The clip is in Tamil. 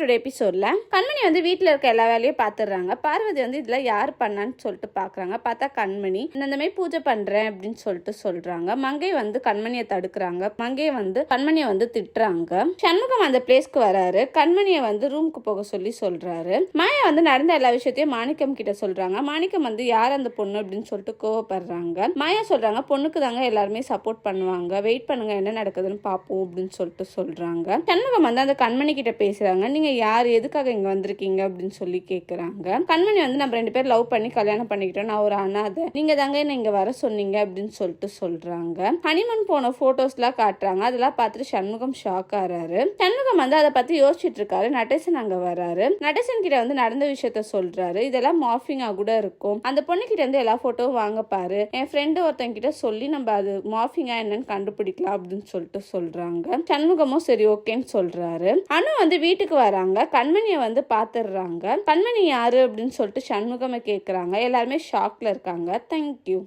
டுடே எபிசோடில் கண்மணி வந்து வீட்டில் இருக்க எல்லா வேலையும் பார்த்துடுறாங்க பார்வதி வந்து இதில் யார் பண்ணான்னு சொல்லிட்டு பார்க்குறாங்க பார்த்தா கண்மணி நான் இந்த மாதிரி பூஜை பண்ணுறேன் அப்படின்னு சொல்லிட்டு சொல்கிறாங்க மங்கை வந்து கண்மணியை தடுக்கிறாங்க. மங்கை வந்து கண்மணியை வந்து திட்டுறாங்க. சண்முகம் அந்த பிளேஸ்க்கு வராரு. கண்மணியை வந்து ரூமுக்கு போக சொல்லி சொல்கிறாரு மாயா வந்து நடந்த எல்லா விஷயத்தையும் மாணிக்கம் கிட்ட சொல்கிறாங்க மாணிக்கம் வந்து யார் அந்த பொண்ணு? அப்படின்னு சொல்லிட்டு கோவப்படுறாங்க. மாயா சொல்கிறாங்க பொண்ணுக்கு தாங்க எல்லாருமே சப்போர்ட் பண்ணுவாங்க. வெயிட் பண்ணுங்க என்ன நடக்குதுன்னு பார்ப்போம் அப்படின்னு சொல்லிட்டு சொல்கிறாங்க சண்முகம் வந்து அந்த கண்மணி கிட்ட பேசுறாங்க. நீங்க யார்? எதுக்காக இங்க வந்திருக்கீங்க? அப்படின்னு சொல்லி கேக்குறாங்க. கண்மணி வந்து நம்ம ரெண்டு பேரும் லவ் பண்ணி கல்யாணம் பண்ணிக்கிட்டோம். நான் ஒரு அனாதை. நீங்க தாங்க என்ன இங்க வர சொன்னீங்க? அப்படின்னு சொல்லிட்டு சொல்றாங்க. ஹனிமன் போன ஃபோட்டோஸ்லாம் காட்டுறாங்க. அதெல்லாம் பார்த்துட்டு சண்முகம் ஷாக் ஆறாரு. சண்முகம் வந்து அதை பத்தி யோசிச்சுட்டு இருக்காரு. நடேசன் அங்க வராரு. நடேசன் கிட்ட வந்து நடந்த விஷயத்த சொல்றாரு. இதெல்லாம் மார்ஃபிங்கா கூட இருக்கும். அந்த பொண்ணு கிட்ட இருந்து எல்லா போட்டோவும் வாங்க பாரு. என் ஃப்ரெண்டு ஒருத்தங்க கிட்ட சொல்லி நம்ம அது மாஃபிங்கா என்னன்னு கண்டுபிடிக்கலாம் அப்படின்னு சொல்லிட்டு சொல்றாங்க. சண்முகமும் சரி ஓகேன்னு சொல்றாரு. அனு வந்து வீட்டுக்கு வர வராங்க. கண்மணியை வந்து பார்த்துடுறாங்க கண்மணி யாரு அப்படின்னு சொல்லிட்டு சண்முகமை கேட்குறாங்க எல்லாருமே ஷாக்ல இருக்காங்க. தேங்க்யூ